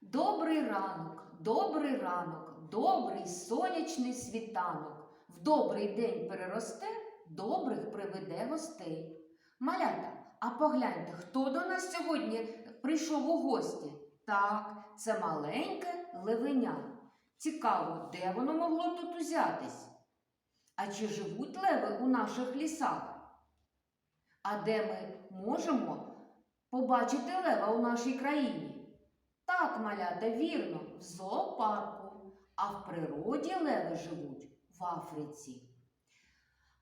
Добрий ранок, добрий ранок, добрий сонячний світанок. В добрий день переросте, добрих приведе гостей. Малята, а погляньте, хто до нас сьогодні прийшов у гості? Так, це маленьке левеня. Цікаво, де воно могло тут узятись? А чи живуть леви у наших лісах? А де ми можемо побачити лева у нашій країні? Так, малята, вірно, в зоопарку, а в природі леви живуть в Африці.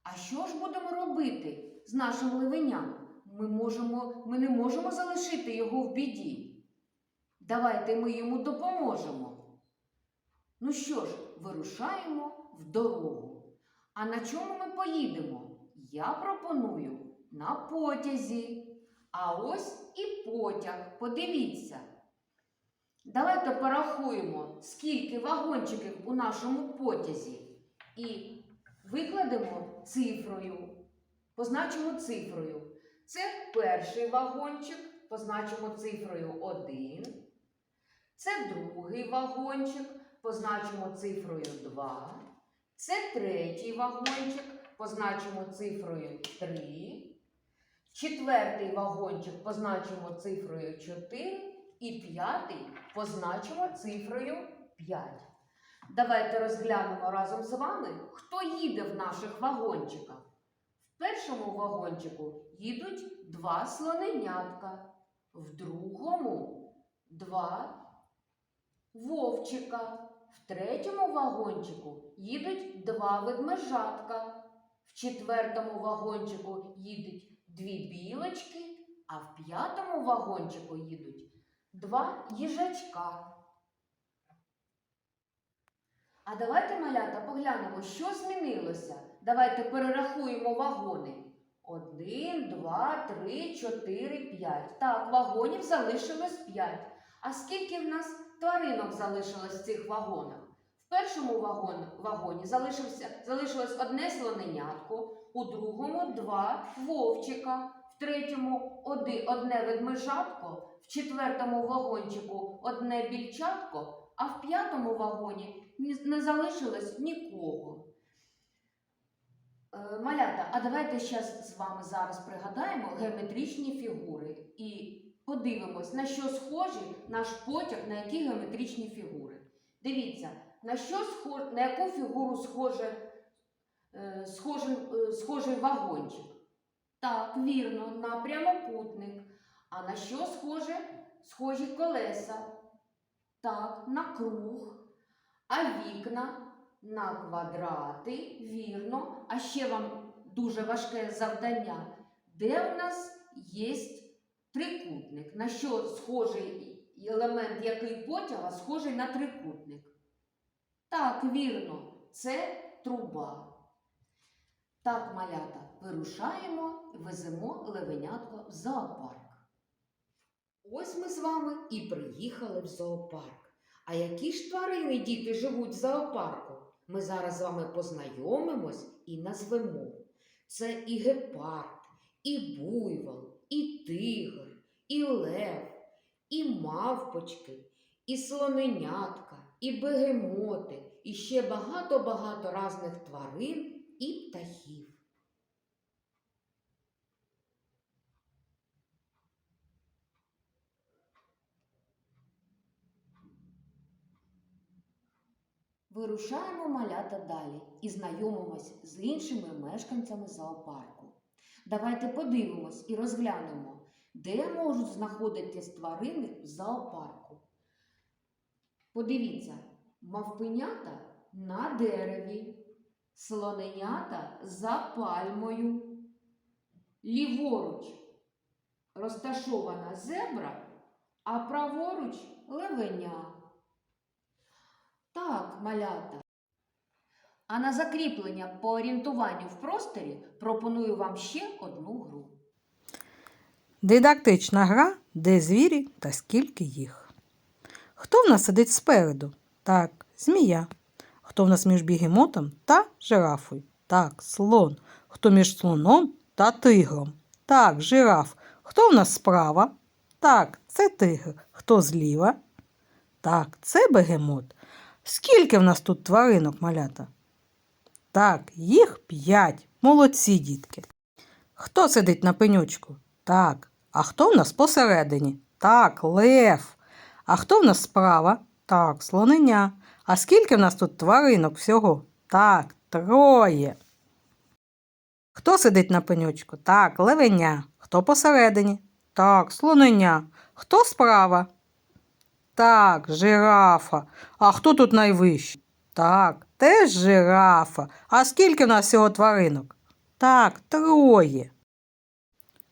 А що ж будемо робити з нашим левеням? Ми, можемо, ми не можемо залишити його в біді. Давайте ми йому допоможемо. Ну що ж, вирушаємо в дорогу. А на чому ми поїдемо? Я пропоную на потязі. А ось і потяг. Подивіться. Давайте порахуємо, скільки вагончиків у нашому потязі. І викладемо цифрою. Позначимо цифрою. Це перший вагончик, позначимо цифрою 1. Це другий вагончик, позначимо цифрою 2. Це третій вагончик, позначимо цифрою 3. Четвертий вагончик позначимо цифрою 4. І п'ятий позначимо цифрою 5. Давайте розглянемо разом з вами, хто їде в наших вагончиках. В першому вагончику їдуть два слоненятка, в другому два вовчика, в третьому вагончику їдуть два ведмежатка, в четвертому вагончику їдуть дві білочки, а в п'ятому вагончику їдуть два їжачка. А давайте, малята, поглянемо, що змінилося. Давайте перерахуємо вагони. Один, два, три, чотири, п'ять. Так, вагонів залишилось п'ять. А скільки в нас тваринок залишилось в цих вагонах? В першому вагон, вагоні залишилось одне слоненятко, у другому два вовчика, в третьому одне ведмежатко, в четвертому вагончику одне більчатко, а в п'ятому вагоні не залишилось нікого. Е, Малята, а давайте зараз з вами зараз пригадаємо геометричні фігури і подивимось, на що схожі наш потяг, на які геометричні фігури. Дивіться, на що схож, на яку фігуру схоже, е, схожий, е, схожий вагончик? Так, вірно, на прямокутник. А на що схоже? Схожі колеса? Так, на круг. А вікна на квадрати, вірно. А ще вам дуже важке завдання. Де у нас є трикутник? На що схожий елемент який потяга схожий на трикутник? Так, вірно, це труба. Так, малята, вирушаємо, веземо левенятко в зоопарк. Ось ми з вами і приїхали в зоопарк. А які ж тварини діти живуть в зоопарку? Ми зараз з вами познайомимось і назвемо. Це і гепард, і буйвол, і тигр, і лев, і мавпочки, і слоненятка, і бегемоти, і ще багато-багато різних тварин і птахів. Вирушаємо малята далі і знайомимось з іншими мешканцями зоопарку. Давайте подивимось і розглянемо, де можуть знаходитись тварини в зоопарку. Подивіться, мавпенята на дереві, слоненята за пальмою. Ліворуч розташована зебра, а праворуч левеня. Так, малята. А на закріплення по орієнтуванню в просторі пропоную вам ще одну гру. Дидактична гра, де звірі та скільки їх. Хто в нас сидить спереду? Так, змія. Хто в нас між бігемотом та жирафою? Так, слон. Хто між слоном та тигром? Так, жираф. Хто в нас справа? Так, це тигр. Хто зліва? Так, це бегемот. Скільки в нас тут тваринок, малята? Так, їх п'ять. Молодці, дітки. Хто сидить на пенючку? Так. А хто в нас посередині? Так, лев. А хто в нас справа? Так, слоненя. А скільки в нас тут тваринок всього? Так, троє. Хто сидить на пенючку? Так, левеня. Хто посередині? Так, слоненя. Хто справа? Так, жирафа. А хто тут найвищий? Так, теж жирафа. А скільки в нас всього тваринок? Так, троє.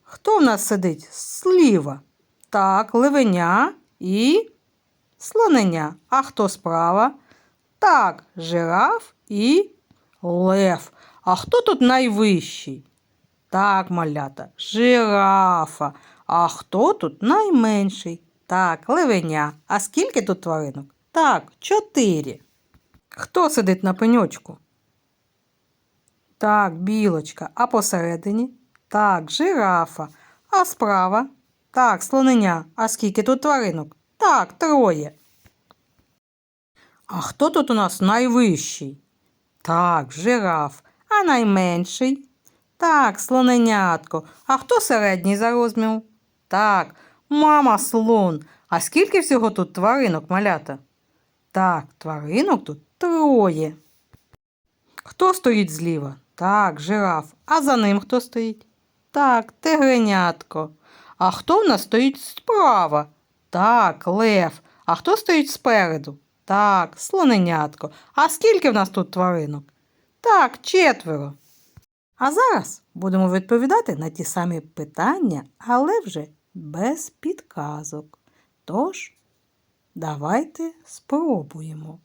Хто в нас сидить зліва? Так, левеня і слоненя. А хто справа? Так, жираф і лев. А хто тут найвищий? Так, малята, жирафа. А хто тут найменший? Так, левеня. А скільки тут тваринок? Так, чотири. Хто сидить на пеньочку? Так, білочка. А посередині? Так, жирафа. А справа? Так, слоненя. А скільки тут тваринок? Так, троє. А хто тут у нас найвищий? Так, жираф. А найменший? Так, слоненятко. А хто середній за розміром? Так, мама слон. А скільки всього тут тваринок, малята? Так, тваринок тут троє. Хто стоїть зліва? Так, жираф. А за ним хто стоїть? Так, тигренятко. А хто в нас стоїть справа? Так, лев. А хто стоїть спереду? Так, слоненятко. А скільки в нас тут тваринок? Так, четверо. А зараз будемо відповідати на ті самі питання, але вже без підказок. Тож, давайте спробуємо.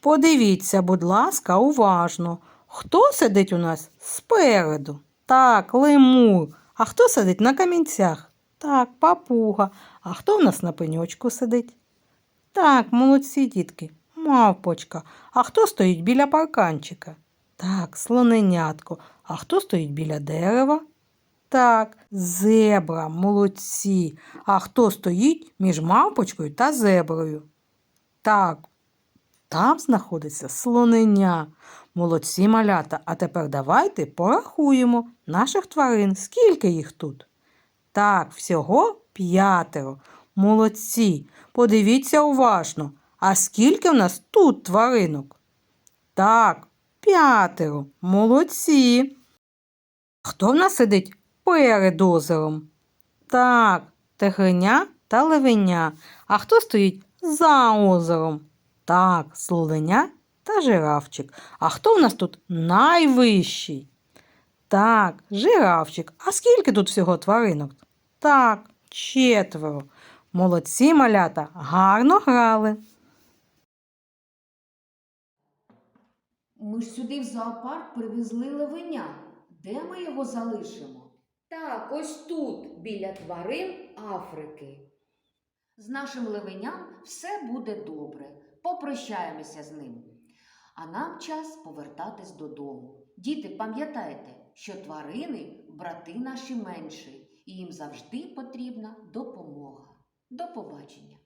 Подивіться, будь ласка, уважно. Хто сидить у нас спереду? Так, лемур. А хто сидить на камінцях? Так, папуга. А хто в нас на пеньочку сидить? Так, молодці дітки, мавпочка. А хто стоїть біля парканчика? Так, слоненятко. А хто стоїть біля дерева? Так, зебра, молодці. А хто стоїть між мавпочкою та зеброю? Так, там знаходиться слоненя. Молодці малята. А тепер давайте порахуємо наших тварин. Скільки їх тут? Так, всього п'ятеро. Молодці. Подивіться уважно. А скільки в нас тут тваринок? Так, п'ятеро. Молодці. Хто в нас сидить перед озером? Так, тигриня та левеня. А хто стоїть за озером? Так, слоленя та жирафчик. А хто в нас тут найвищий? Так, жирафчик. А скільки тут всього тваринок? Так, четверо. Молодці малята, гарно грали. Ми ж сюди в зоопарк привезли левеня. Де ми його залишимо? Так, ось тут, біля тварин Африки. З нашим левеням все буде добре. Попрощаємося з ним. А нам час повертатись додому. Діти, пам'ятайте, що тварини брати наші менші, і їм завжди потрібна допомога. До побачення!